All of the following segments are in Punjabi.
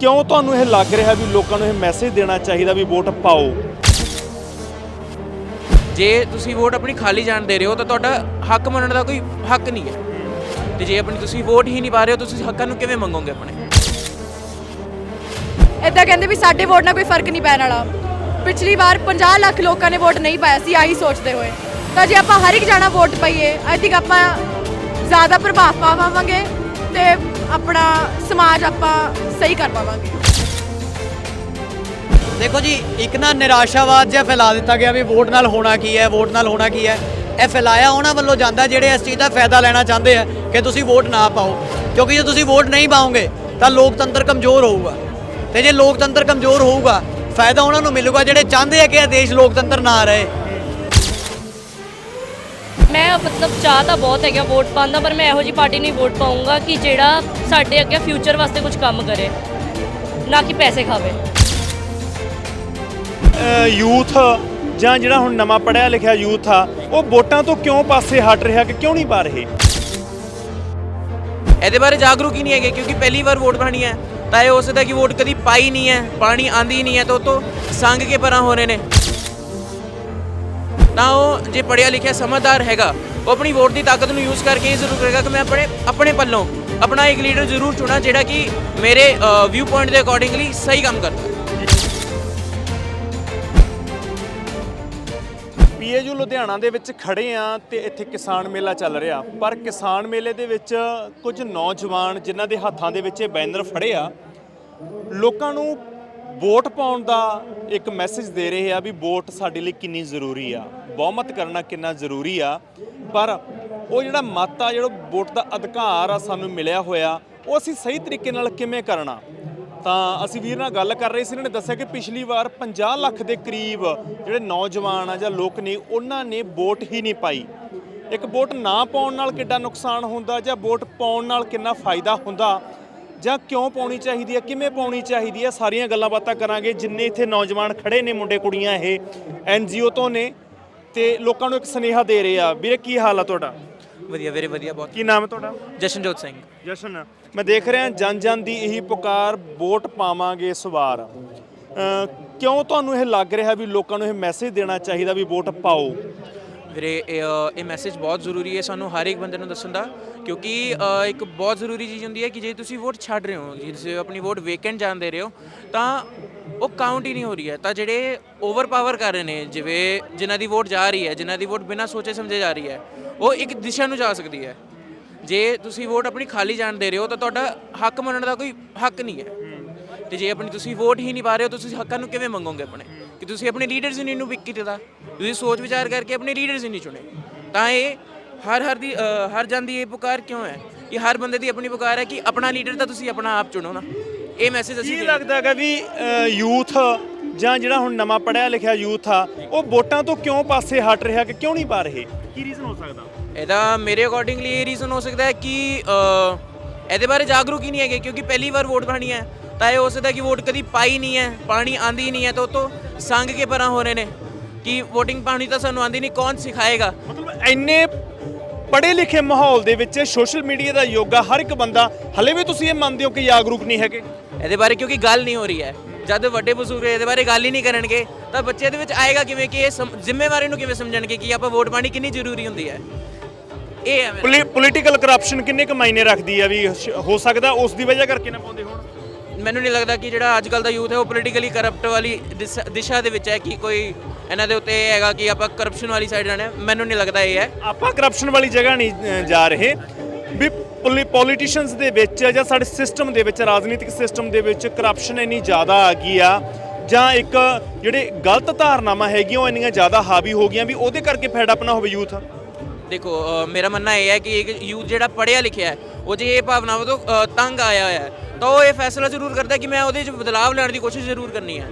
ਕਿਉਂ ਤੁਹਾਨੂੰ ਇਹ ਲੱਗ ਰਿਹਾ ਵੀ ਲੋਕਾਂ ਨੂੰ ਇਹ ਮੈਸੇਜ ਦੇਣਾ ਚਾਹੀਦਾ ਵੀ ਵੋਟ ਪਾਓ? ਜੇ ਤੁਸੀਂ ਵੋਟ ਆਪਣੀ ਖਾਲੀ ਜਾਣ ਦੇ ਰਹੇ ਹੋ ਤਾਂ ਤੁਹਾਡਾ ਹੱਕ ਮੰਨਣ ਦਾ ਕੋਈ ਹੱਕ ਨਹੀਂ ਹੈ। ਤੇ ਜੇ ਆਪਣੀ ਤੁਸੀਂ ਵੋਟ ਹੀ ਨਹੀਂ ਪਾ ਰਹੇ ਹੋ ਤੁਸੀਂ ਹੱਕਾਂ ਨੂੰ ਕਿਵੇਂ ਮੰਗੋਗੇ ਆਪਣੇ? ਇਦਾਂ ਕਹਿੰਦੇ ਵੀ ਸਾਡੇ ਵੋਟ ਨਾਲ ਕੋਈ ਫ਼ਰਕ ਨਹੀਂ ਪੈਣ ਵਾਲਾ। ਪਿਛਲੀ ਵਾਰ 50 ਲੱਖ ਲੋਕਾਂ ਨੇ ਵੋਟ ਨਹੀਂ ਪਾਇਆ ਸੀ ਆਹੀ ਸੋਚਦੇ ਹੋਏ। ਤਾਂ ਜੇ ਆਪਾਂ ਹਰ ਇੱਕ ਜਾਣਾ ਵੋਟ ਪਾਈਏ ਆਈ ਥਿੰਕ ਆਪਾਂ ਜ਼ਿਆਦਾ ਪ੍ਰਭਾਵ ਪਾਵਾਂਗੇ ਤੇ ਆਪਣਾ ਸਮਾਜ ਆਪਾਂ ਸਹੀ ਕਰ ਪਾਵਾਂਗੇ। ਦੇਖੋ ਜੀ, ਇੱਕ ਨਾ ਨਿਰਾਸ਼ਾਵਾਦ ਜਿਹਾ ਫੈਲਾ ਦਿੱਤਾ ਗਿਆ ਵੀ ਵੋਟ ਨਾਲ ਹੋਣਾ ਕੀ ਹੈ, ਵੋਟ ਨਾਲ ਹੋਣਾ ਕੀ ਹੈ। ਇਹ ਫੈਲਾਇਆ ਉਹਨਾਂ ਵੱਲੋਂ ਜਾਂਦਾ ਜਿਹੜੇ ਇਸ ਚੀਜ਼ ਦਾ ਫਾਇਦਾ ਲੈਣਾ ਚਾਹੁੰਦੇ ਆ ਕਿ ਤੁਸੀਂ ਵੋਟ ਨਾ ਪਾਓ। ਕਿਉਂਕਿ ਜੇ ਤੁਸੀਂ ਵੋਟ ਨਹੀਂ ਪਾਓਗੇ, ਤਾਂ ਲੋਕਤੰਤਰ ਕਮਜ਼ੋਰ ਹੋਊਗਾ। ਤੇ ਜੇ ਲੋਕਤੰਤਰ ਕਮਜ਼ੋਰ ਹੋਊਗਾ, ਫਾਇਦਾ ਉਹਨਾਂ ਨੂੰ ਮਿਲੂਗਾ ਜਿਹੜੇ ਚਾਹੁੰਦੇ ਆ ਕਿ ਇਹ ਦੇਸ਼ ਲੋਕਤੰਤਰ ਨਾ ਰਹੇ। ਮੈਂ ਮਤਲਬ ਚਾਹ ਤਾਂ ਬਹੁਤ ਹੈਗਾ ਵੋਟ ਪਾਉਣ ਦਾ ਪਰ ਮੈਂ ਇਹੋ ਜੀ ਪਾਰਟੀ ਨਹੀਂ ਵੋਟ ਪਾਉਂਗਾ ਕਿ ਜਿਹੜਾ ਸਾਡੇ ਅੱਗੇ ਫਿਊਚਰ ਵਾਸਤੇ ਕੁਝ ਕੰਮ ਕਰੇ ਨਾ ਕਿ ਪੈਸੇ ਖਾਵੇ। ਯੂਥ ਜਾਂ ਜਿਹੜਾ ਹੁਣ ਨਵਾਂ ਪੜਿਆ ਲਿਖਿਆ ਯੂਥ ਆ ਉਹ ਵੋਟਾਂ ਤੋਂ ਕਿਉਂ ਪਾਸੇ ਹਟ ਰਿਹਾ ਕਿ ਕਿਉਂ ਨਹੀਂ ਪਾ ਰਹੇ? ਇਹਦੇ ਬਾਰੇ ਜਾਗਰੂਕ ਹੀ ਨਹੀਂ ਹੈਗੇ ਕਿਉਂਕਿ ਪਹਿਲੀ ਵਾਰ ਵੋਟ ਪਾਣੀ ਹੈ। ਤਾਂ ਇਹ ਹੋ ਸਕਦਾ ਕਿ ਵੋਟ ਕਦੀ ਪਾਈ ਨਹੀਂ ਹੈ ਪਾਣੀ ਆਂਦੀ ਨਹੀਂ ਹੈ ਤਾਂ ਉਹ ਤੋਂ ਸੰਗ ਕੇ ਪਰਾਂ ਹੋ ਰਹੇ ਨੇ। ਤਾਂ ਉਹ ਜੇ ਪੜਿਆ ਲਿਖਿਆ ਸਮਝਦਾਰ ਹੈਗਾ, ਉਹ ਆਪਣੀ ਵੋਟ ਦੀ ਤਾਕਤ ਨੂੰ ਯੂਜ਼ ਕਰਕੇ ਇਹ ਜ਼ਰੂਰ ਕਰੇਗਾ। ਕਿ ਮੈਂ ਆਪਣੇ ਆਪਣੇ ਪੱਲੋਂ ਆਪਣਾ ਇੱਕ ਲੀਡਰ ਜ਼ਰੂਰ ਚੁਣਾ, ਜਿਹੜਾ ਕਿ ਮੇਰੇ ਵਿਊ ਪੁਆਇੰਟ ਦੇ ਅਕੋਰਡਿੰਗਲੀ ਸਹੀ ਕੰਮ ਕਰਦਾ। ਪੀਏਯੂ ਲੁਧਿਆਣਾ ਦੇ ਵਿੱਚ ਖੜੇ ਆ ਤੇ ਇੱਥੇ ਕਿਸਾਨ ਮੇਲਾ ਚੱਲ ਰਿਹਾ। ਪਰ ਕਿਸਾਨ ਮੇਲੇ ਦੇ ਵਿੱਚ ਕੁਝ ਨੌਜਵਾਨ ਜਿਨ੍ਹਾਂ ਦੇ ਹੱਥਾਂ ਦੇ ਵਿੱਚ ਇਹ ਬੈਨਰ ਫੜੇ ਆ, ਲੋਕਾਂ ਨੂੰ ਵੋਟ ਪਾਉਣ ਦਾ ਇੱਕ ਮੈਸੇਜ ਦੇ ਰਹੇ ਆ ਵੀ ਵੋਟ ਸਾਡੇ ਲਈ ਕਿੰਨੀ ਜ਼ਰੂਰੀ ਆ। ਬਹੁਮਤ ਕਰਨਾ ਕਿੰਨਾ ਜ਼ਰੂਰੀ ਆ। ਪਰ ਉਹ ਜਿਹੜਾ ਮਤ ਆ, ਜਿਹੜਾ ਵੋਟ ਦਾ ਅਧਿਕਾਰ ਆ ਸਾਨੂੰ ਮਿਲਿਆ ਹੋਇਆ, ਉਹ ਅਸੀਂ ਸਹੀ ਤਰੀਕੇ ਨਾਲ ਕਿਵੇਂ ਕਰਨਾ? ਤਾਂ ਅਸੀਂ ਵੀਰ ਨਾਲ ਗੱਲ ਕਰ ਰਹੇ ਸੀ, ਇਹਨਾਂ ਨੇ ਦੱਸਿਆ ਕਿ ਪਿਛਲੀ ਵਾਰ 50 ਲੱਖ ਦੇ ਕਰੀਬ ਜਿਹੜੇ ਨੌਜਵਾਨ ਆ ਜਾਂ ਲੋਕ ਨੇ, ਉਹਨਾਂ ਨੇ ਵੋਟ ਹੀ ਨਹੀਂ ਪਾਈ। ਇੱਕ ਵੋਟ ਨਾ ਪਾਉਣ ਨਾਲ ਕਿੰਨਾ ਨੁਕਸਾਨ ਹੁੰਦਾ ਜਾਂ ਵੋਟ ਪਾਉਣ ਨਾਲ ਕਿੰਨਾ ਫਾਇਦਾ ਹੁੰਦਾ? ਜਾਂ ਕਿਉਂ ਪਾਉਣੀ ਚਾਹੀਦੀ ਹੈ ਕਿਵੇਂ ਪਾਉਣੀ ਚਾਹੀਦੀ ਹੈ ਸਾਰੀਆਂ ਗੱਲਾਂ ਬਾਤਾਂ ਕਰਾਂਗੇ। ਜਿੰਨੇ ਇੱਥੇ ਨੌਜਵਾਨ ਖੜੇ ਨੇ ਮੁੰਡੇ ਕੁੜੀਆਂ ਇਹ ਐਨਜੀਓ ਤੋਂ ਨੇ ਤੇ ਲੋਕਾਂ ਨੂੰ ਇੱਕ ਸੁਨੇਹਾ ਦੇ ਰਹੇ ਆ। ਵੀਰੇ ਕੀ ਹਾਲ ਆ ਤੁਹਾਡਾ? ਵਧੀਆ ਵੀਰੇ ਵਧੀਆ ਬਹੁਤ ਕੀ ਨਾਮ ਹੈ ਤੁਹਾਡਾ? ਜਸ਼ਨਜੋਤ ਸਿੰਘ। ਜਸ਼ਨ ਮੈਂ ਦੇਖ ਰਿਹਾ ਜਨ ਜਨ ਦੀ ਇਹੀ ਪੁਕਾਰ ਵੋਟ ਪਾਵਾਂਗੇ ਇਸ ਵਾਰ। ਅਹ ਕਿਉਂ ਤੁਹਾਨੂੰ ਇਹ ਲੱਗ ਰਿਹਾ ਵੀ ਲੋਕਾਂ ਨੂੰ ਇਹ ਮੈਸੇਜ ਦੇਣਾ ਚਾਹੀਦਾ ਵੀ ਵੋਟ ਪਾਓ? ਵੀਰੇ, ਇਹ ਇਹ ਮੈਸੇਜ ਬਹੁਤ ਜ਼ਰੂਰੀ ਹੈ ਸਾਨੂੰ ਹਰ ਇੱਕ ਬੰਦੇ ਨੂੰ ਦੱਸਣ ਦਾ, ਕਿਉਂਕਿ ਇੱਕ ਬਹੁਤ ਜ਼ਰੂਰੀ ਚੀਜ਼ ਹੁੰਦੀ ਹੈ ਕਿ ਜੇ ਤੁਸੀਂ ਵੋਟ ਛੱਡ ਰਹੇ ਹੋ, ਜੇ ਤੁਸੀਂ ਆਪਣੀ ਵੋਟ ਵੇਕੈਂਟ ਜਾਣ ਦੇ ਰਹੇ ਹੋ, ਤਾਂ ਉਹ ਕਾਊਂਟ ਹੀ ਨਹੀਂ ਹੋ ਰਹੀ ਹੈ। ਤਾਂ ਜਿਹੜੇ ਓਵਰ ਪਾਵਰ ਕਰ ਰਹੇ ਨੇ, ਜਿਵੇਂ ਜਿਨ੍ਹਾਂ ਦੀ ਵੋਟ ਜਾ ਰਹੀ ਹੈ, ਜਿਨ੍ਹਾਂ ਦੀ ਵੋਟ ਬਿਨਾਂ ਸੋਚੇ ਸਮਝੇ ਜਾ ਰਹੀ ਹੈ, ਉਹ ਇੱਕ ਦਿਸ਼ਾ ਨੂੰ ਜਾ ਸਕਦੀ ਹੈ। ਜੇ ਤੁਸੀਂ ਵੋਟ ਆਪਣੀ ਖਾਲੀ ਜਾਣ ਦੇ ਰਹੇ ਹੋ, ਤਾਂ ਤੁਹਾਡਾ ਹੱਕ ਮੰਨਣ ਦਾ ਕੋਈ ਹੱਕ ਨਹੀਂ ਹੈ। ਤੇ ਜੇ ਆਪਣੀ ਤੁਸੀਂ ਵੋਟ ਹੀ ਨਹੀਂ ਪਾ ਰਹੇ ਹੋ ਤੁਸੀਂ ਹੱਕਾਂ ਨੂੰ ਕਿਵੇਂ ਮੰਗੋਗੇ ਆਪਣੇ? ਕਿ ਤੁਸੀਂ ਆਪਣੇ ਲੀਡਰਸ ਹੀ ਨਹੀਂ ਪਿਕ ਕੀਤਾ। ਤੁਸੀਂ ਸੋਚ ਵਿਚਾਰ ਕਰਕੇ ਆਪਣੇ ਲੀਡਰਸ ਹੀ ਨਹੀਂ ਚੁਣੇ। ਤਾਂ ਇਹ ਹਰ ਹਰ ਦੀ ਹਰ ਜਨ ਦੀ ਇਹ ਪੁਕਾਰ ਕਿਉਂ ਹੈ? ਇਹ ਹਰ ਬੰਦੇ ਦੀ ਆਪਣੀ ਪੁਕਾਰ ਹੈ ਕਿ ਆਪਣਾ ਲੀਡਰ ਤਾਂ ਤੁਸੀਂ ਆਪਣਾ ਆਪ ਚੁਣੋ ਨਾ। ਇਹ ਮੈਸੇਜ ਅਸੀਂ ਕੀ ਲੱਗਦਾ ਹੈਗਾ ਵੀ ਯੂਥ ਜਾਂ ਜਿਹੜਾ ਹੁਣ ਨਵਾਂ ਪੜਿਆ ਲਿਖਿਆ ਯੂਥ ਆ ਉਹ ਵੋਟਾਂ ਤੋਂ ਕਿਉਂ ਪਾਸੇ ਹਟ ਰਿਹਾ ਕਿ ਕਿਉਂ ਨਹੀਂ ਪਾ ਰਹੇ? ਕੀ ਰੀਜ਼ਨ ਹੋ ਸਕਦਾ? ਇਹਦਾ ਮੇਰੇ ਅਕੋਰਡਿੰਗਲੀ ਇਹ ਰੀਜ਼ਨ ਹੋ ਸਕਦਾ ਹੈ ਕਿ ਇਹਦੇ ਬਾਰੇ ਜਾਗਰੂਕ ਹੀ ਨਹੀਂ ਹੈਗੇ ਕਿਉਂਕਿ ਪਹਿਲੀ ਵਾਰ ਵੋਟ ਪਾਣੀ ਹੈ। ਤਾਂ ਇਹ ਹੋ ਸਕਦਾ ਕਿ ਵੋਟ ਕਦੀ ਪਾਈ ਨਹੀਂ ਹੈ ਪਾਣੀ ਆਂਦੀ ਨਹੀਂ ਹੈ ਤਾਂ ਉਹ ਤੋਂ ਸੰਗ ਕੇ ਪਰਾਂ ਹੋ ਰਹੇ ਨੇ ਕਿ VOTING ਪਾਣੀ ਤਾਂ ਸਾਨੂੰ ਆਂਦੀ ਨਹੀਂ ਕੌਣ ਸਿਖਾਏਗਾ? ਮਤਲਬ ਇੰਨੇ ਪੜ੍ਹੇ ਲਿਖੇ ਮਾਹੌਲ ਦੇ ਵਿੱਚ ਸੋਸ਼ਲ ਮੀਡੀਆ ਦਾ ਯੁੱਗ ਹਰ ਇੱਕ ਬੰਦਾ ਹਲੇ ਵੀ ਤੁਸੀਂ ਇਹ ਮੰਨਦੇ ਹੋ ਕਿ ਜਾਗਰੂਕ ਨਹੀਂ ਹੈਗੇ? ਇਹਦੇ ਬਾਰੇ ਕਿਉਂਕਿ ਗੱਲ ਨਹੀਂ ਹੋ ਰਹੀ ਹੈ। ਜਦ ਵੱਡੇ ਬਜ਼ੁਰਗ ਇਹਦੇ ਬਾਰੇ ਗੱਲ ਹੀ ਨਹੀਂ ਕਰਨਗੇ ਤਾਂ ਬੱਚੇ ਦੇ ਵਿੱਚ ਆਏਗਾ ਕਿਵੇਂ ਕਿ ਇਹ ਸਮ- ਜ਼ਿੰਮੇਵਾਰੀ ਨੂੰ ਕਿਵੇਂ ਸਮਝਣਗੇ ਕਿ ਆਪਾਂ ਵੋਟ ਪਾਣੀ ਕਿੰਨੀ ਜ਼ਰੂਰੀ ਹੁੰਦੀ ਹੈ। ਇਹ ਹੈ ਮੇਰਾ ਪੋਲੀਟੀਕਲ ਕਰਪਸ਼ਨ ਕਿੰਨੇ ਕੁ ਮਾਇਨੇ ਰੱਖਦੀ ਆ ਵੀ ਸ਼- ਹੋ ਸਕਦਾ ਉਸ ਦੀ ਵਜ੍ਹਾ ਕਰਕੇ ਨਾ ਪਾਉਂਦੇ ਹੋਣ? ਮੈਨੂੰ ਨਹੀਂ ਲੱਗਦਾ ਕਿ ਜਿਹੜਾ ਅੱਜ ਕੱਲ ਦਾ ਯੂਥ ਹੈ ਉਹ ਪੋਲੀਟੀਕਲੀ ਕਰਪਟ ਵਾਲੀ ਦਿਸ- ਦਿਸ਼ਾ ਦੇ ਵਿੱਚ ਹੈ ਕਿ ਕੋਈ ਇਹਨਾਂ ਦੇ ਉੱਤੇ ਇਹ ਹੈਗਾ ਕਿ ਆਪਾਂ ਕਰਪਸ਼ਨ ਵਾਲੀ ਸਾਈਡ ਜਾਣਾ ਹੈ। ਮੈਨੂੰ ਨਹੀਂ ਲੱਗਦਾ ਇਹ ਹੈ। ਆਪਾਂ ਕਰਪਸ਼ਨ ਵਾਲੀ ਜਗ੍ਹਾ ਨਹੀਂ ਅ, ਜਾ ਰਹੇ। ਵੀ ਪੋਲੀਟੀਸ਼ੀਅਨਸ ਦੇ ਵਿੱਚ ਜਾਂ ਸਾਡੇ ਸਿਸਟਮ ਦੇ ਵਿੱਚ ਰਾਜਨੀਤਿਕ ਸਿਸਟਮ ਦੇ ਵਿੱਚ ਕਰਪਸ਼ਨ ਇੰਨੀ ਜ਼ਿਆਦਾ ਆ ਗਈ ਆ ਜਾਂ ਇੱਕ ਜਿਹੜੇ ਗਲਤ ਧਾਰਨਾਵਾਂ ਹੈਗੀਆਂ ਉਹ ਇੰਨੀਆਂ ਜ਼ਿਆਦਾ ਹਾਵੀ ਹੋ ਗਈਆਂ ਵੀ ਉਹਦੇ ਕਰਕੇ ਫੈਡ ਅਪ ਨਾ ਹੋਵੇ ਯੂਥ। ਦੇਖੋ ਮੇਰਾ ਮੰਨਣਾ ਇਹ ਹੈ ਕਿ ਇੱਕ ਯੂਥ ਜਿਹੜਾ ਪੜ੍ਹਿਆ ਲਿਖਿਆ ਹੈ ਉਹ ਜੇ ਇਹ ਭਾਵਨਾਵਾਂ ਤੋਂ ਤੰਗ ਆਇਆ ਹੋਇਆ ਹੈ ਤਾਂ ਉਹ ਇਹ ਫੈਸਲਾ ਜ਼ਰੂਰ ਕਰਦਾ ਕਿ ਮੈਂ ਉਹਦੇ 'ਚ ਬਦਲਾਵ ਲੈਣ ਦੀ ਕੋਸ਼ਿਸ਼ ਜ਼ਰੂਰ ਕਰਨੀ ਹੈ।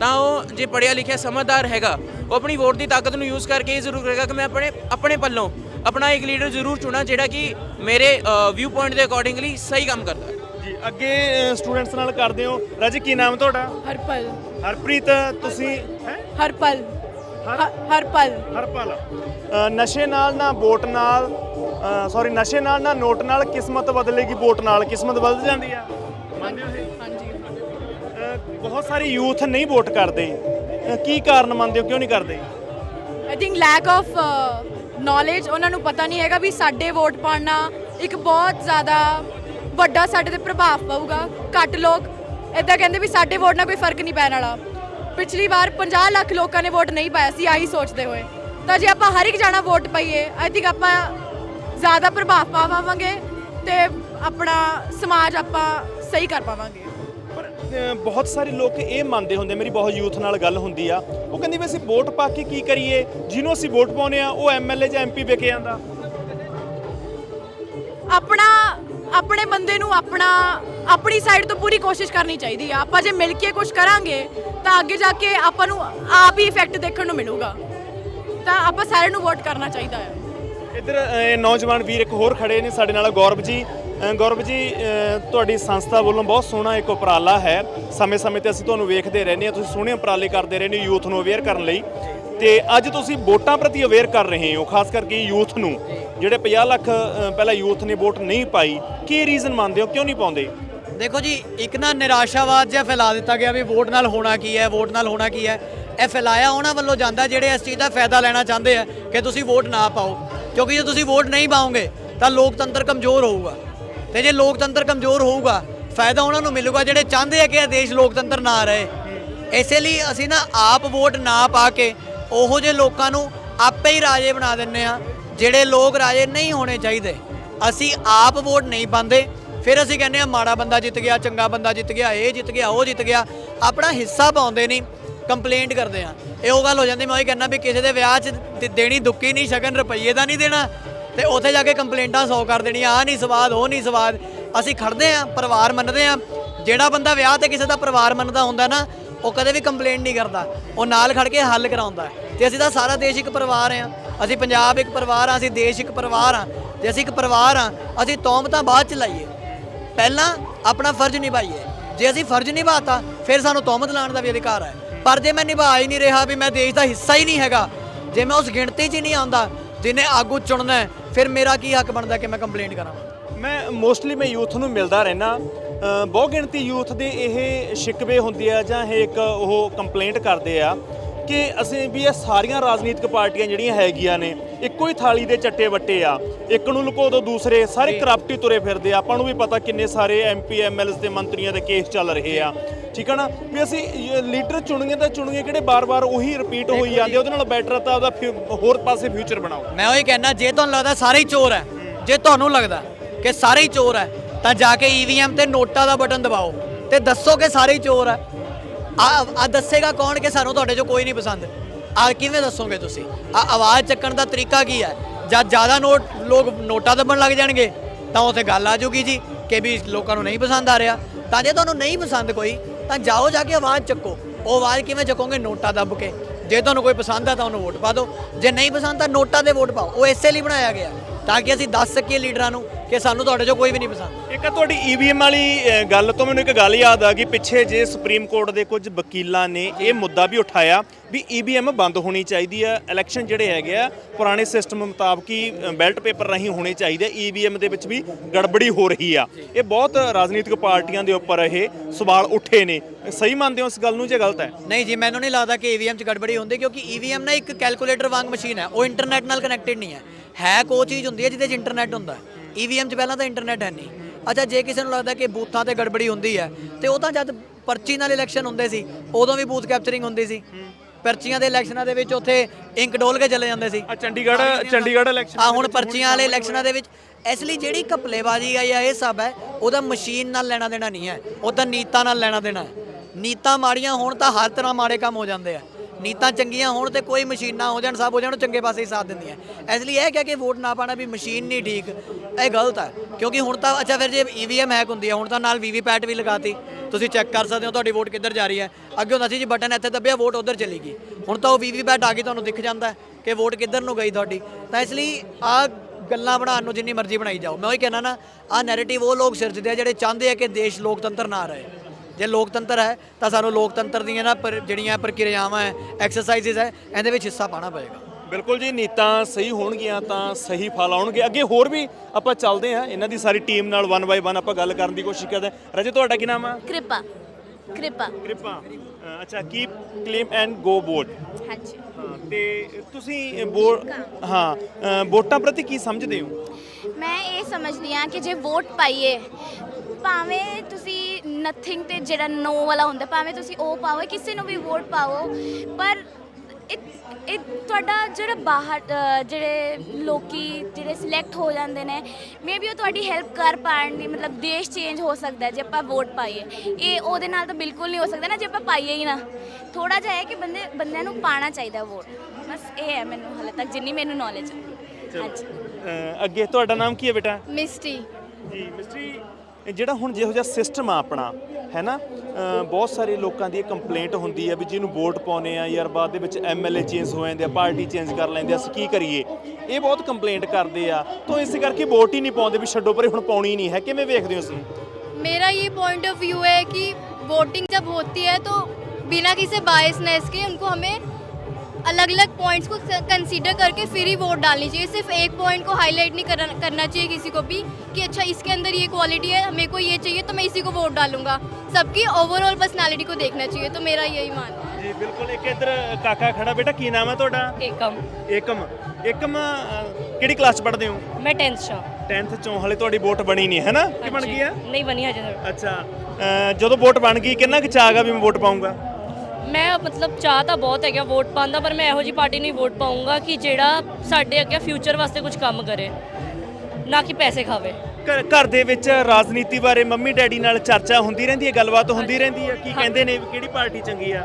ਤਾਂ ਉਹ ਜੇ ਪੜ੍ਹਿਆ ਲਿਖਿਆ ਸਮਝਦਾਰ ਹੈਗਾ ਉਹ ਆਪਣੀ ਵੋਟ ਦੀ ਤਾਕਤ ਨੂੰ ਯੂਜ਼ ਕਰਕੇ ਇਹ ਜ਼ਰੂਰ ਕਰੇਗਾ ਕਿ ਮੈਂ ਆਪਣੇ ਆਪਣੇ ਪੱਲੋਂ ਆਪਣਾ ਇੱਕ ਲੀਡਰ ਜ਼ਰੂਰ ਚੁਣਾ ਜਿਹੜਾ ਕਿ ਮੇਰੇ ਵਿਊ ਪੁਆਇੰਟ ਦੇ ਅਕੋਰਡਿੰਗਲੀ ਸਹੀ ਕੰਮ ਕਰਦਾ ਹੈ। ਜੀ ਅੱਗੇ ਸਟੂਡੈਂਟਸ ਨਾਲ ਕਰਦੇ ਹੋ। ਰਾਜੀ ਕੀ ਨਾਮ ਤੁਹਾਡਾ? ਹਰਪਲ। ਹਰਪ੍ਰੀਤ ਤੁਸੀਂ ਹੈ? ਹਰਪਲ। ਹ- ਹਰਪਲ ਹਰਪਾਲ ਅ, ਨਸ਼ੇ ਨਾਲ ਨਾ ਵੋਟ ਨਾਲ ਸੌਰੀ ਨਸ਼ੇ ਨਾਲ ਨਾ ਨੋਟ ਨਾਲ ਕਿਸਮਤ ਬਦਲੇਗੀ ਵੋਟ ਨਾਲ ਕਿਸਮਤ ਬਦਲ ਜਾਂਦੀ ਆ। ਮੰਨਦੇ ਹੋ ਇਹ? ਹਾਂਜੀ। ਬਹੁਤ ਸਾਰੇ ਯੂਥ ਨਹੀਂ ਵੋਟ ਕਰਦੇ। ਅ, ਕੀ ਕਾਰਨ ਮੰਨਦੇ ਹੋ ਕਿਉਂ ਨਹੀਂ ਕਰਦੇ? I think lack of knowledge ਉਹਨਾਂ ਨੂੰ ਪਤਾ ਨਹੀਂ ਹੈਗਾ ਵੀ ਸਾਡੇ ਵੋਟ ਪਾਉਣਾ ਇੱਕ ਬਹੁਤ ਜ਼ਿਆਦਾ ਵੱਡਾ ਸਾਡੇ ਤੇ ਪ੍ਰਭਾਵ ਪਊਗਾ। ਘੱਟ ਲੋਕ ਇਦਾਂ ਕਹਿੰਦੇ ਵੀ ਸਾਡੇ ਵੋਟ ਨਾਲ ਕੋਈ ਫ਼ਰਕ ਨਹੀਂ ਪੈਣ ਵਾਲਾ। ਪਿਛਲੀ ਵਾਰ 50 ਲੱਖ ਲੋਕਾਂ ਨੇ ਵੋਟ ਨਹੀਂ ਪਾਇਆ ਸੀ ਆਹੀ ਸੋਚਦੇ ਹੋਏ। ਤਾਂ ਜੇ ਆਪਾਂ ਹਰ ਇੱਕ ਜਾਣਾ ਵੋਟ ਪਾਈਏ ਆਈ ਥਿੰਕ ਆਪਾਂ ਜ਼ਿਆਦਾ ਪ੍ਰਭਾਵ ਪਾਵਾਂਗੇ ਤੇ ਆਪਣਾ ਸਮਾਜ ਆਪਾਂ ਸਹੀ ਕਰ ਪਾਵਾਂਗੇ। ਪਰ ਬਹੁਤ ਸਾਰੇ ਲੋਕ ਇਹ ਮੰਨਦੇ ਹੁੰਦੇ ਮੇਰੀ ਬਹੁਤ ਯੂਥ ਨਾਲ ਗੱਲ ਹੁੰਦੀ ਆ। ਉਹ ਕਹਿੰਦੇ ਵੀ ਅਸੀਂ ਵੋਟ ਪਾ ਕੇ ਕੀ ਕਰੀਏ? ਜਿਹਨੂੰ ਅਸੀਂ ਵੋਟ ਪਾਉਨੇ ਆ ਉਹ ਐਮਐਲਏ ਜਾਂ ਐਮਪੀ ਵਿਕ ਜਾਂਦਾ ਆਪਣਾ ਆਪਣੇ ਬੰਦੇ ਨੂੰ ਆਪਣਾ ਆਪਣੀ ਸਾਈਡ ਤੋਂ ਪੂਰੀ ਕੋਸ਼ਿਸ਼ ਕਰਨੀ ਚਾਹੀਦੀ ਆ। ਆਪਾਂ ਜੇ ਮਿਲ ਕੇ ਕੁਝ ਕਰਾਂਗੇ ਤਾਂ ਅੱਗੇ ਜਾ ਕੇ ਆਪਾਂ ਨੂੰ ਆਪ ਹੀ ਇਫੈਕਟ ਦੇਖਣ ਨੂੰ ਮਿਲੂਗਾ। ਤਾਂ ਆਪਾਂ ਸਾਰਿਆਂ ਨੂੰ ਵੋਟ ਕਰਨਾ ਚਾਹੀਦਾ ਹੈ ਇੱਧਰ ਅ, ਨੌਜਵਾਨ ਵੀਰ ਇੱਕ ਹੋਰ ਖੜੇ ਨੇ ਸਾਡੇ ਨਾਲ ਗੌਰਵ ਜੀ। ਗੌਰਵ ਜੀ ਤੁਹਾਡੀ ਸੰਸਥਾ ਵੱਲੋਂ ਬਹੁਤ ਸੋਹਣਾ ਇੱਕ ਉਪਰਾਲਾ ਹੈ। ਸਮੇਂ-ਸਮੇਂ ਤੇ ਅਸੀਂ ਤੁਹਾਨੂੰ ਵੇਖਦੇ ਰਹਿੰਦੇ ਹਾਂ, ਤੁਸੀਂ ਸੋਹਣੇ ਉਪਰਾਲੇ ਕਰਦੇ ਰਹਿੰਦੇ ਹੋ ਯੂਥ ਨੂੰ ਅਵੇਅਰ ਕਰਨ ਲਈ। ਤੇ ਅੱਜ ਤੁਸੀਂ ਵੋਟਾਂ ਪ੍ਰਤੀ ਅਵੇਅਰ ਕਰ ਰਹੇ ਹੋ, ਖਾਸ ਕਰਕੇ ਯੂਥ ਨੂੰ। ਜਿਹੜੇ 50 ਲੱਖ ਪਹਿਲਾਂ ਯੂਥ ਨੇ ਵੋਟ ਨਹੀਂ ਪਾਈ, ਕੀ ਰੀਜ਼ਨ ਮੰਨਦੇ ਹੋ, ਕਿਉਂ ਨਹੀਂ ਪਾਉਂਦੇ? ਦੇਖੋ ਜੀ, ਇੱਕ ਨਾ ਨਿਰਾਸ਼ਾਵਾਦ ਜਿਹਾ ਫੈਲਾ ਦਿੱਤਾ ਗਿਆ ਵੀ ਵੋਟ ਨਾਲ ਹੋਣਾ ਕੀ ਹੈ, ਵੋਟ ਨਾਲ ਹੋਣਾ ਕੀ ਹੈ। ਇਹ ਫੈਲਾਇਆ ਉਹਨਾਂ ਵੱਲੋਂ ਜਾਂਦਾ ਜਿਹੜੇ ਇਸ ਚੀਜ਼ ਦਾ ਫਾਇਦਾ ਲੈਣਾ ਚਾਹੁੰਦੇ ਆ ਕਿ ਤੁਸੀਂ ਵੋਟ ਨਾ ਪਾਓ। ਕਿਉਂਕਿ ਜੇ ਤੁਸੀਂ ਵੋਟ ਨਹੀਂ ਪਾਓਗੇ, ਤਾਂ ਲੋਕਤੰਤਰ ਕਮਜ਼ੋਰ ਹੋਊਗਾ। ਤੇ ਜੇ ਲੋਕਤੰਤਰ ਕਮਜ਼ੋਰ ਹੋਊਗਾ, ਫਾਇਦਾ ਉਹਨਾਂ ਨੂੰ ਮਿਲੂਗਾ ਜਿਹੜੇ ਚਾਹੁੰਦੇ ਆ ਕਿ ਇਹ ਦੇਸ਼ ਲੋਕਤੰਤਰ ਨਾ ਰਹੇ। ਇਸੇ ਲਈ ਅਸੀਂ ਨਾ ਆਪ ਵੋਟ ਨਾ ਪਾ ਕੇ ਉਹੋ ਜਿਹੇ ਲੋਕਾਂ ਨੂੰ ਆਪੇ ਹੀ ਰਾਜੇ ਬਣਾ ਦਿੰਨੇ ਆ ਜਿਹੜੇ ਲੋਕ ਰਾਜੇ ਨਹੀਂ ਹੋਣੇ ਚਾਹੀਦੇ। ਅਸੀਂ ਆਪ ਵੋਟ ਨਹੀਂ ਪਾਉਂਦੇ, ਫਿਰ ਅਸੀਂ ਕਹਿੰਦੇ ਆ ਮਾੜਾ ਬੰਦਾ ਜਿੱਤ ਗਿਆ, ਚੰਗਾ ਬੰਦਾ ਜਿੱਤ ਗਿਆ, ਇਹ ਜਿੱਤ ਗਿਆ, ਉਹ ਜਿੱਤ ਗਿਆ, ਆਪਣਾ ਹਿੱਸਾ ਪਾਉਂਦੇ ਨਹੀਂ ਕੰਪਲੇਂਟ ਕਰਦੇ ਆ ਇਹ ਉਹ ਗੱਲ ਹੋ ਜਾਂਦੀ, ਮੈਂ ਉਹੀ ਕਹਿੰਦਾ ਵੀ ਕਿਸੇ ਦੇ ਵਿਆਹ 'ਚ ਦੇ- ਦੇਣੀ ਦੁੱਕੀ ਨਹੀਂ, ਸ਼ਗਨ ਰੁਪਈਏ ਦਾ ਨਹੀਂ ਦੇਣਾ। ਤੇ ਉੱਥੇ ਜਾ ਕੇ ਕੰਪਲੇਂਟਾਂ ਸੌ ਕਰ ਦੇਣੀਆਂ ਆ ਨਹੀਂ ਸਵਾਦ, ਉਹ ਨਹੀਂ ਸਵਾਦ। ਅਸੀਂ ਖੜਦੇ ਆ ਪਰਿਵਾਰ ਮੰਨਦੇ ਆ ਜਿਹੜਾ ਬੰਦਾ ਵਿਆਹ ਤੇ ਕਿਸੇ ਦਾ ਪਰਿਵਾਰ ਮੰਨਦਾ ਹੁੰਦਾ ਨਾ, ਉਹ ਕਦੇ ਵੀ ਕੰਪਲੇਂਟ ਨਹੀਂ ਕਰਦਾ। ਉਹ ਨਾਲ ਖੜ ਕੇ ਹੱਲ ਕਰਾਉਂਦਾ ਹੈ। ਤੇ ਅਸੀਂ ਤਾਂ ਸਾਰਾ ਦੇਸ਼ ਇੱਕ ਪਰਿਵਾਰ ਆ ਅਸੀਂ ਪੰਜਾਬ ਇੱਕ ਪਰਿਵਾਰ ਆ ਅਸੀਂ ਦੇਸ਼ ਇੱਕ ਪਰਿਵਾਰ ਆ ਤੇ ਅਸੀਂ ਇੱਕ ਪਰਿਵਾਰ ਆ ਅਸੀਂ ਤੌਮਤਾਂ ਬਾਅਦ ਚ ਲਾਈਏ। ਪਹਿਲਾਂ ਆਪਣਾ ਫਰਜ਼ ਨਿਭਾਈਏ। ਜੇ ਅਸੀਂ ਫਰਜ਼ ਨਿਭਾਤਾ, ਫਿਰ ਸਾਨੂੰ ਤੌਮਤ ਲਾਉਣ ਦਾ ਵੀ ਅਧਿਕਾਰ ਹੈ। ਪਰ ਜੇ ਮੈਂ ਨਿਭਾ ਹੀ ਨਹੀਂ ਰਿਹਾ ਵੀ ਮੈਂ ਦੇਸ਼ ਦਾ ਹਿੱਸਾ ਹੀ ਨਹੀਂ ਹੈਗਾ, ਜੇ ਮੈਂ ਉਸ ਗਿਣਤੀ 'ਚ ਹੀ ਨਹੀਂ ਆਉਂਦਾ ਜਿਹਨੇ ਆਗੂ ਚੁਣਨਾ ਫਿਰ ਮੇਰਾ ਕੀ ਹੱਕ ਬਣਦਾ ਕਿ ਮੈਂ ਕੰਪਲੇਂਟ ਕਰਾਂ? ਮੈਂ ਮੋਸਟਲੀ ਮੈਂ ਯੂਥ ਨੂੰ ਮਿਲਦਾ ਰਹਿਣਾ ਬਹੁ ਗਿਣਤੀ ਯੂਥ ਦੇ ਇਹ ਸ਼ਿਕਵੇ ਹੁੰਦੇ ਆ ਜਾਂ ਇਹ ਇੱਕ ਉਹ ਕੰਪਲੇਂਟ ਕਰਦੇ ਆ। ਕਿ ਅਸੀਂ ਵੀ ਇਹ ਸਾਰੀਆਂ ਰਾਜਨੀਤਿਕ ਪਾਰਟੀਆਂ ਜਿਹੜੀਆਂ ਹੈਗੀਆਂ ਨੇ ਇੱਕੋ ਹੀ ਥਾਲੀ ਦੇ ਚੱਟੇ ਵੱਟੇ ਆ। ਇੱਕ ਨੂੰ ਲੁਕੋ ਦੋ ਦੂਸਰੇ ਸਾਰੇ ਕਰਪਟੀ ਤੁਰੇ ਫਿਰਦੇ ਆ। ਆਪਾਂ ਨੂੰ ਵੀ ਪਤਾ ਕਿੰਨੇ ਸਾਰੇ ਐਮਪੀ ਐਮਐਲਐਸ ਤੇ ਮੰਤਰੀਆਂ ਦੇ ਕੇਸ ਚੱਲ ਰਹੇ ਆ। ਠੀਕ ਹੈ ਨਾ? ਵੀ ਅਸੀਂ ਲੀਡਰ ਚੁਣੀਏ ਤਾਂ ਚੁਣੀਏ ਕਿਹੜੇ ਬਾਰ-ਬਾਰ ਉਹੀ ਰਿਪੀਟ ਹੋਈ ਜਾਂਦੇ ਉਹਦੇ ਨਾਲ ਬੈਟਰ ਤਾਂ ਉਹਦਾ ਹੋਰ ਪਾਸੇ ਫਿਊਚਰ ਬਣਾਓ। ਮੈਂ ਉਹੀ ਕਹਿਣਾ ਜੇ ਤੁਹਾਨੂੰ ਲੱਗਦਾ ਸਾਰੇ ਹੀ ਚੋਰ ਹੈ ਜੇ ਤੁਹਾਨੂੰ ਲੱਗਦਾ ਕਿ ਸਾਰੇ ਹੀ ਚੋਰ ਹੈ ਤਾਂ ਜਾ ਕੇ ਈਵੀਐਮ ਤੇ ਨੋਟਾਂ ਦਾ ਬਟਨ ਦਬਾਓ ਤੇ ਦੱਸੋ ਕਿ ਸਾਰੇ ਹੀ ਚੋਰ ਹੈ ਆ ਆ ਦੱਸੇਗਾ ਕੌਣ ਕਿ ਸਾਨੂੰ ਤੁਹਾਡੇ ਚੋਂ ਕੋਈ ਨਹੀਂ ਪਸੰਦ? ਆ ਕਿਵੇਂ ਦੱਸੋਗੇ ਤੁਸੀਂ? ਆ ਆਵਾਜ਼ ਚੱਕਣ ਦਾ ਤਰੀਕਾ ਕੀ ਹੈ? ਜਦ ਜ਼ਿਆਦਾ ਨੋਟ, ਲੋਕ ਨੋਟਾਂ ਦੱਬਣ ਲੱਗ ਜਾਣਗੇ, ਤਾਂ ਉੱਥੇ ਗੱਲ ਆ ਜੂਗੀ ਜੀ, ਕਿ ਵੀ ਲੋਕਾਂ ਨੂੰ ਨਹੀਂ ਪਸੰਦ ਆ ਰਿਹਾ। ਤਾਂ ਜੇ ਤੁਹਾਨੂੰ ਨਹੀਂ ਪਸੰਦ ਕੋਈ, ਤਾਂ ਜਾਓ ਜਾ ਕੇ ਆਵਾਜ਼ ਚੱਕੋ। ਉਹ ਆਵਾਜ਼ ਕਿਵੇਂ ਚੱਕੋਗੇ? ਨੋਟਾਂ ਦੱਬ ਕੇ। ਜੇ ਤੁਹਾਨੂੰ ਕੋਈ ਪਸੰਦ ਆ, ਤਾਂ ਉਹਨੂੰ ਵੋਟ ਪਾ ਦਿਓ। ਜੇ ਨਹੀਂ ਪਸੰਦ, ਤਾਂ ਨੋਟਾਂ ਦੇ ਵੋਟ ਪਾਓ। ਉਹ ਇਸੇ ਲਈ ਬਣਾਇਆ ਗਿਆ। ਤਾਂ ਕਿ ਅਸੀਂ ਦੱਸ ਸਕੀਏ ਲੀਡਰਾਂ ਨੂੰ ਕਿ ਸਾਨੂੰ ਤੁਹਾਡੇ ਚੋਂ ਕੋਈ ਵੀ ਨਹੀਂ ਪਸੰਦ। ਇੱਕ ਤੁਹਾਡੀ ਈਵੀਐਮ ਵਾਲੀ ਅ, ਗੱਲ ਤੋਂ ਮੈਨੂੰ ਇੱਕ ਗੱਲ ਯਾਦ ਆ ਗਈ ਪਿੱਛੇ ਜੇ ਸੁਪਰੀਮ ਕੋਰਟ ਦੇ ਕੁਝ ਵਕੀਲਾਂ ਨੇ ਇਹ ਮੁੱਦਾ ਵੀ ਉਠਾਇਆ ਵੀ ਈਵੀਐਮ ਬੰਦ ਹੋਣੀ ਚਾਹੀਦੀ ਆ ਇਲੈਕਸ਼ਨ ਜਿਹੜੇ ਹੈਗੇ ਆ ਪੁਰਾਣੇ ਸਿਸਟਮ ਮੁਤਾਬਕ ਹੀ ਬੈਲਟ ਪੇਪਰ ਰਾਹੀਂ ਹੋਣੇ ਚਾਹੀਦੇ ਈਵੀਐਮ ਦੇ ਵਿੱਚ ਵੀ ਗੜਬੜੀ ਹੋ ਰਹੀ ਆ। ਇਹ ਬਹੁਤ ਰਾਜਨੀਤਿਕ ਪਾਰਟੀਆਂ ਦੇ ਉੱਪਰ ਇਹ ਸਵਾਲ ਉੱਠੇ ਨੇ। ਸਹੀ ਮੰਨਦੇ ਹੋ ਇਸ ਗੱਲ ਨੂੰ ਜੇ ਗਲਤ ਹੈ? ਨਹੀਂ ਜੀ ਮੈਨੂੰ ਨਹੀਂ ਲੱਗਦਾ ਕਿ ਈਵੀਐਮ 'ਚ ਗੜਬੜੀ ਹੁੰਦੀ ਕਿਉਂਕਿ ਈਵੀਐਮ ਨਾ ਇੱਕ ਕੈਲਕੂਲੇਟਰ ਵਾਂਗ ਮਸ਼ੀਨ ਹੈ ਉਹ ਇੰਟਰਨੈਟ ਨਾਲ ਕਨੈਕਟਡ ਨਹੀਂ ਹੈ। ਹੈ ਕੋ ਚੀਜ਼ ਹੁੰਦੀ ਹੈ ਜਿਹਦੇ 'ਚ ਇੰਟਰਨੈਟ ਹੁੰਦਾ ਹੈ। ਈਵੀਐਮ 'ਚ ਪਹਿਲਾਂ ਤਾਂ ਇੰਟਰਨੈਟ ਹੈ ਨਹੀਂ। ਅੱਛਾ ਜੇ ਕਿਸੇ ਨੂੰ ਲੱਗਦਾ ਕਿ ਬੂਥਾਂ ਤੇ ਗੜਬੜੀ ਹੁੰਦੀ ਹੈ ਤੇ ਉਹ ਤਾਂ ਜਦ ਪਰਚੀ ਨਾਲ ਇਲੈਕਸ਼ਨ ਹੁੰਦੇ ਸੀ ਉਦੋਂ ਵੀ ਬੂਥ ਕੈਪਚਰਿੰਗ ਹੁੰਦੀ ਸੀ। ਪਰਚੀਆਂ ਦੇ ਇਲੈਕਸ਼ਨਾਂ ਦੇ ਵਿੱਚ ਉੱਥੇ ਇੰਕ ਡੋਲ ਕੇ ਚਲੇ ਜਾਂਦੇ ਸੀ। ਆ ਚੰਡੀਗੜ੍ਹ ਚੰਡੀਗੜ੍ਹ ਇਲੈਕਸ਼ਨ ਆ ਹੁਣ ਪਰਚੀਆਂ ਵਾਲੇ ਇਲੈਕਸ਼ਨਾਂ ਦੇ ਵਿੱਚ ਇਸ ਲਈ ਜਿਹੜੀ ਘਪਲੇਬਾਜ਼ੀ ਆ ਜਾਂ ਇਹ ਸਭ ਹੈ ਉਹਦਾ ਮਸ਼ੀਨ ਨਾਲ ਲੈਣਾ ਦੇਣਾ ਨਹੀਂ ਹੈ ਉਹ ਤਾਂ ਨੀਤਾਂ ਨਾਲ ਲੈਣਾ ਦੇਣਾ ਹੈ। ਨੀਤਾਂ ਮਾੜੀਆਂ ਹੋਣ ਤਾਂ ਹਰ ਤਰ੍ਹਾਂ ਮਾੜੇ ਕੰਮ ਹੋ ਜਾਂਦੇ ਆ। ਨੀਤਾਂ ਚੰਗੀਆਂ ਹੋਣ ਤੇ ਕੋਈ ਮਸ਼ੀਨਾਂ ਹੋ ਜਾਣ, ਸਭ ਹੋ ਜਾਣ ਚੰਗੇ ਪਾਸੇ ਹੀ ਸਾਥ ਦਿੰਦੀਆਂ। ਇਸ ਲਈ ਇਹ ਕਹਿ ਕੇ ਵੋਟ ਨਾ ਪਾਣਾ ਵੀ ਮਸ਼ੀਨ ਨਹੀਂ ਠੀਕ, ਇਹ ਗਲਤ ਹੈ। ਕਿਉਂਕਿ ਹੁਣ ਤਾਂ, ਅੱਛਾ ਫਿਰ ਜੇ ਈਵੀਐਮ ਹੈਕ ਹੁੰਦੀ ਹੈ, ਹੁਣ ਤਾਂ ਨਾਲ ਵੀਵੀਪੈਟ ਵੀ ਲਗਾਤੀ। ਤੁਸੀਂ ਚੈੱਕ ਕਰ ਸਕਦੇ ਹੋ, ਤੁਹਾਡੀ ਵੋਟ ਕਿੱਧਰ ਜਾ ਰਹੀ ਹੈ। ਅੱਗੇ ਹੁੰਦਾ ਸੀ ਜੀ ਬਟਨ ਇੱਥੇ ਦੱਬਿਆ ਵੋਟ ਉਧਰ ਚਲੀ ਗਈ। ਹੁਣ ਤਾਂ ਉਹ ਵੀਵੀਪੈਟ ਆ ਗਈ, ਤੁਹਾਨੂੰ ਦਿਖ ਜਾਂਦਾ ਕਿ ਵੋਟ ਕਿੱਧਰ ਨੂੰ ਗਈ ਤੁਹਾਡੀ। ਤਾਂ ਇਸ ਲਈ ਆ ਗੱਲਾਂ ਬਣਾਉਣ ਨੂੰ ਜਿੰਨੀ ਮਰਜ਼ੀ ਬਣਾਈ ਜਾਓ। ਮੈਂ ਉਹੀ ਕਹਿਣਾ ਨਾ ਆ ਨੈਰੇਟਿਵ ਉਹ ਲੋਕ ਸਿਰਜਦੇ ਆ ਜਿਹੜੇ ਚਾਹੁੰਦੇ ਆ ਕਿ ਦੇਸ਼ ਲੋਕਤੰਤਰ ਨਾ ਰਹੇ। ਜੇ ਲੋਕਤੰਤਰ ਹੈ ਤਾਂ ਸਾਨੂੰ ਲੋਕਤੰਤਰ ਦੀਆਂ ਨਾ ਪਰ- ਜਿਹੜੀਆਂ ਪ੍ਰਕਿਰਿਆਵਾਂ ਹੈ ਐਕਸਰਸਾਈਜ਼ਸ ਹੈ ਇਹਦੇ ਵਿੱਚ ਹਿੱਸਾ ਪਾਣਾ ਪਏਗਾ। ਬਿਲਕੁਲ ਜੀ ਨੀਤਾਂ ਸਹੀ ਹੋਣਗੀਆਂ ਤਾਂ ਸਹੀ ਫਲ ਆਉਣਗੇ। ਅੱਗੇ ਹੋਰ ਵੀ ਆਪਾਂ ਚੱਲਦੇ ਹਾਂ ਇਹਨਾਂ ਦੀ ਸਾਰੀ ਟੀਮ ਨਾਲ ਵਨ ਬਾਈ ਵਨ ਆਪਾਂ ਗੱਲ ਕਰਨ ਦੀ ਕੋਸ਼ਿਸ਼ ਕਰਦੇ ਹਾਂ। ਰਾਜੇ ਤੁਹਾਡਾ ਕੀ ਨਾਮ ਆ? ਕਿਰਪਾ। ਕਿਰਪਾ। ਕਿਰਪਾ। ਅੱਛਾ keep calm and go vote ਹਾਂਜੀ। ਹਾਂ ਤੇ ਤੁਸੀਂ ਵੋਟ ਹਾਂ ਵੋਟਾਂ ਪ੍ਰਤੀ ਕੀ ਸਮਝਦੇ ਹੋ? ਮੈਂ ਇਹ ਸਮਝਦੀ ਹਾਂ ਕਿ ਜੇ ਵੋਟ ਪਾਈਏ ਭਾਵੇਂ ਤੁਸੀਂ ਨਥਿੰਗ ਤੇ ਜਿਹੜਾ ਨੋ ਵਾਲਾ ਹੁੰਦਾ ਭਾਵੇਂ ਤੁਸੀਂ ਉਹ ਪਾਓ ਕਿਸੇ ਨੂੰ ਵੀ ਵੋਟ ਪਾਓ ਪਰ ਇਹ ਇਹ ਤੁਹਾਡਾ ਜਿਹੜਾ ਬਾਹਰ ਅ, ਜਿਹੜੇ ਲੋਕੀ ਜਿਹੜੇ ਸਿਲੈਕਟ ਹੋ ਜਾਂਦੇ ਨੇ ਮੇਬੀ ਉਹ ਤੁਹਾਡੀ ਹੈਲਪ ਕਰ ਪਾਣਗੇ ਮਤਲਬ ਦੇਸ਼ ਚੇਂਜ ਹੋ ਸਕਦਾ ਹੈ ਜੇ ਆਪਾਂ ਵੋਟ ਪਾਈਏ। ਇਹ ਉਹਦੇ ਨਾਲ ਤਾਂ ਬਿਲਕੁਲ ਨਹੀਂ ਹੋ ਸਕਦਾ ਨਾ ਜੇ ਆਪਾਂ ਪਾਈਏ ਹੀ ਨਾ। ਥੋੜਾ ਜਿਹਾ ਹੈ ਕਿ ਬੰਦੇ ਬੰਦਿਆਂ ਨੂੰ ਪਾਣਾ ਚਾਹੀਦਾ ਵੋਟ ਬਸ ਇਹ ਹੈ ਮੈਨੂੰ ਹਾਲੇ ਤੱਕ ਜਿੰਨੀ ਮੈਨੂੰ ਨੌਲੇਜ ਹੈ। ਹਾਂਜੀ। ਅੱਗੇ ਤੁਹਾਡਾ ਨਾਮ ਕੀ ਹੈ ਬੇਟਾ? ਮਿਸਟੀ। ਜੀ ਮਿਸਟਰੀ ਜਿਹੜਾ ਹੁਣ ਜਿਹੋ ਜਿਹਾ ਸਿਸਟਮ ਆ ਆਪਣਾ ਹੈ ਨਾ ਅ, ਬਹੁਤ ਸਾਰੇ ਲੋਕਾਂ ਦੀ ਇਹ ਕੰਪਲੇਂਟ ਹੁੰਦੀ ਹੈ ਵੀ ਜਿਹਨੂੰ ਵੋਟ ਪਾਉਨੇ ਆ ਯਾਰ ਬਾਅਦ ਦੇ ਵਿੱਚ ਐਮਐਲਏ ਚੇਂਜ ਹੋ ਜਾਂਦੇ ਆ ਪਾਰਟੀ ਚੇਂਜ ਕਰ ਲੈਂਦੇ ਆ ਅਸੀਂ ਕੀ ਕਰੀਏ ਇਹ ਬਹੁਤ ਕੰਪਲੇਂਟ ਕਰਦੇ ਆ ਤਾਂ ਇਸੇ ਕਰਕੇ ਵੋਟ ਹੀ ਨਹੀਂ ਪਾਉਂਦੇ ਵੀ ਛੱਡੋ ਪਰੇ ਹੁਣ ਪਾਉਣੀ ਨਹੀਂ ਹੈ ਕਿਵੇਂ ਵੇਖਦੇ ਹੋ ਤੁਸੀਂ मेरा ये पॉइंट ऑफ व्यू है कि वोटिंग जब होती है तो बिना किसी बायसनेस के उनको हमें अलग अलग पॉइंट्स को कंसीडर करके फिर ही वोट डालनी चाहिए सिर्फ एक पॉइंट को हाईलाइट नहीं करना करना चाहिए किसी को भी कि अच्छा इसके अंदर ये क्वालिटी है मेरे को ये चाहिए तो मैं इसी को वोट डालूंगा सबकी ओवरऑल पर्सनालिटी को देखना चाहिए तो मेरा यही मानना है ਜੀ ਬਿਲਕੁਲ ਇੱਕ ਇੱਧਰ ਕਾਕਾ ਖੜਾ ਬੇਟਾ ਕੀ ਨਾਮ ਹੈ ਤੁਹਾਡਾ ਏਕਮ ਏਕਮ ਏਕਮ ਅ, ਕਿਹੜੀ ਕਲਾਸ ਚ ਪੜ੍ਹਦੇ ਹੋ ਮੈਂ 10th ਚ 10th ਚੋਂ ਹਲੇ ਤੁਹਾਡੀ ਵੋਟ ਬਣੀ ਨਹੀਂ ਹੈ ਨਾ ਕੀ ਬਣ ਗਈ ਆ ਨਹੀਂ ਬਣੀ ਹਜੇ ਤੱਕ ਅੱਛਾ ਅ, ਜਦੋਂ ਵੋਟ ਬਣ ਗਈ ਕਿੰਨਾ ਕੁ ਚਾਹਗਾ ਵੀ ਮੈਂ ਵੋਟ ਪਾਉਂਗਾ ਮੈਂ ਮਤਲਬ ਚਾਹ ਤਾਂ ਬਹੁਤ ਹੈਗਾ ਵੋਟ ਪਾਉਣ ਦਾ ਪਰ ਮੈਂ ਇਹੋ ਜੀ ਪਾਰਟੀ ਨੂੰ ਹੀ ਵੋਟ ਪਾਉਂਗਾ ਕਿ ਜਿਹੜਾ ਸਾਡੇ ਅੱਗੇ ਫਿਊਚਰ ਵਾਸਤੇ ਕੁਝ ਕੰਮ ਕਰੇ ਨਾ ਕਿ ਪੈਸੇ ਖਾਵੇ। ਘਰ ਘਰ ਦੇ ਵਿੱਚ ਰਾਜਨੀਤੀ ਬਾਰੇ ਮੰਮੀ ਡੈਡੀ ਨਾਲ ਚਰਚਾ ਹੁੰਦੀ ਰਹਿੰਦੀ ਹੈ ਗੱਲਬਾਤ ਹੁੰਦੀ ਰਹਿੰਦੀ ਹੈ ਕੀ ਕਹਿੰਦੇ ਨੇ ਵੀ ਕਿਹੜੀ ਪਾਰਟੀ ਚੰਗੀ ਆ?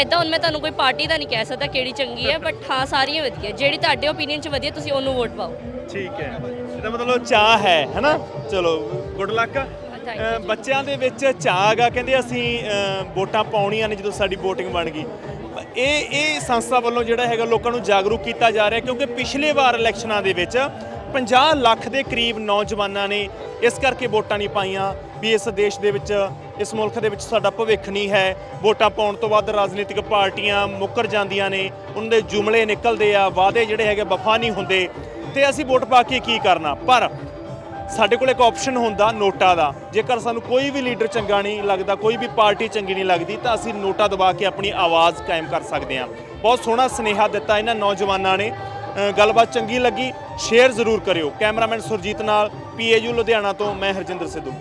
ਇਦਾਂ ਹੁਣ ਮੈਂ ਤੁਹਾਨੂੰ ਕੋਈ ਪਾਰਟੀ ਦਾ ਨਹੀਂ ਕਹਿ ਸਕਦਾ ਕਿਹੜੀ ਚੰਗੀ ਹੈ ਬਟ ਹਾਂ ਸਾਰੀਆਂ ਵਧੀਆ। ਜਿਹੜੀ ਤੁਹਾਡੇ ਓਪੀਨੀਅਨ 'ਚ ਵਧੀਆ ਤੁਸੀਂ ਉਹਨੂੰ ਵੋਟ ਪਾਓ। ਠੀਕ ਹੈ। ਇਹਦਾ ਮਤਲਬ ਚਾਹ ਹੈ ਹੈਨਾ? ਚਲੋ ਗੁੱਡ ਲੱਕ ਬੱਚਿਆਂ ਦੇ ਵਿੱਚ ਚਾਹ ਗਾ ਕਹਿੰਦੇ ਅਸੀਂ ਅ, ਵੋਟਾਂ ਪਾਉਣੀਆਂ ਨੇ ਜਦੋਂ ਸਾਡੀ VOTING ਬਣ ਗਈ। ਇਹ ਇਹ ਸੰਸਥਾ ਵੱਲੋਂ ਜਿਹੜਾ ਹੈਗਾ ਲੋਕਾਂ ਨੂੰ ਜਾਗਰੂਕ ਕੀਤਾ ਜਾ ਰਿਹਾ ਕਿਉਂਕਿ ਪਿਛਲੇ ਵਾਰ ਇਲੈਕਸ਼ਨਾਂ ਦੇ ਵਿੱਚ 50 ਲੱਖ ਦੇ ਕਰੀਬ ਨੌਜਵਾਨਾਂ ਨੇ ਇਸ ਕਰਕੇ ਵੋਟਾਂ ਨਹੀਂ ਪਾਈਆਂ ਵੀ ਇਸ ਦੇਸ਼ ਦੇ ਵਿੱਚ ਇਸ ਮੁਲਕ ਦੇ ਵਿੱਚ ਸਾਡਾ ਭਵਿੱਖ ਨਹੀਂ ਹੈ। ਵੋਟਾਂ ਪਾਉਣ ਤੋਂ ਬਾਅਦ ਰਾਜਨੀਤਿਕ ਪਾਰਟੀਆਂ ਮੁੱਕਰ ਜਾਂਦੀਆਂ ਨੇ ਉਹਨਾਂ ਦੇ ਜੁਮਲੇ ਨਿਕਲਦੇ ਆ ਵਾਅਦੇ ਜਿਹੜੇ ਹੈਗੇ ਵਫਾ ਨਹੀਂ ਹੁੰਦੇ। ਤੇ ਅਸੀਂ ਵੋਟ ਪਾ ਕੇ ਕੀ ਕਰਨਾ? ਪਰ ਸਾਡੇ ਕੋਲ ਇੱਕ ਆਪਸ਼ਨ ਹੁੰਦਾ ਨੋਟਾ ਦਾ। ਜੇਕਰ ਸਾਨੂੰ ਕੋਈ ਵੀ ਲੀਡਰ ਚੰਗਾ ਨਹੀਂ ਲੱਗਦਾ, ਕੋਈ ਵੀ ਪਾਰਟੀ ਚੰਗੀ ਨਹੀਂ ਲੱਗਦੀ, ਤਾਂ ਅਸੀਂ ਨੋਟਾ ਦਬਾ ਕੇ ਆਪਣੀ ਆਵਾਜ਼ ਕਾਇਮ ਕਰ ਸਕਦੇ ਹਾਂ। ਬਹੁਤ ਸੋਹਣਾ ਸੁਨੇਹਾ ਦਿੱਤਾ ਇਹਨਾਂ ਨੌਜਵਾਨਾਂ ਨੇ। ਗੱਲਬਾਤ ਚੰਗੀ ਲੱਗੀ ਸ਼ੇਅਰ ਜ਼ਰੂਰ ਕਰਿਓ। ਕੈਮਰਾਮੈਨ ਸੁਰਜੀਤ ਨਾਲ ਪੀਏਯੂ ਲੁਧਿਆਣਾ ਤੋਂ ਮੈਂ ਹਰਜਿੰਦਰ ਸਿੱਧੂ।